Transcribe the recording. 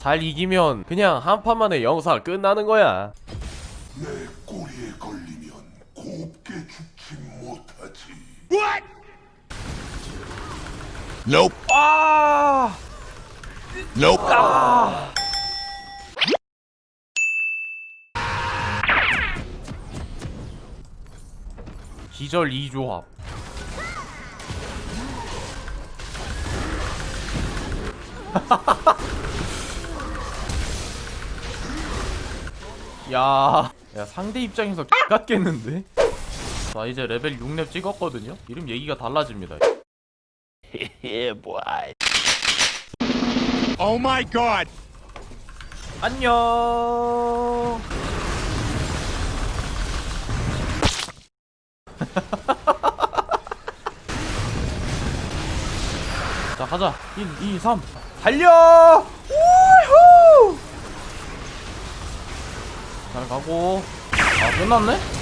잘 이기면 그냥 한 판만에 영사 끝나는 거야 내 꼬리에 걸리면 곱게 죽지 못하지. Nope. 아 Nope. 기절 2조합 야, 야 상대 입장에서 X같겠는데? 자 이제 레벨 6렙 찍었거든요? 이름 얘기가 달라집니다 Oh my god. 안녕 자 가자 1 2 3 달려 우 후잘 가고. 아 끝났네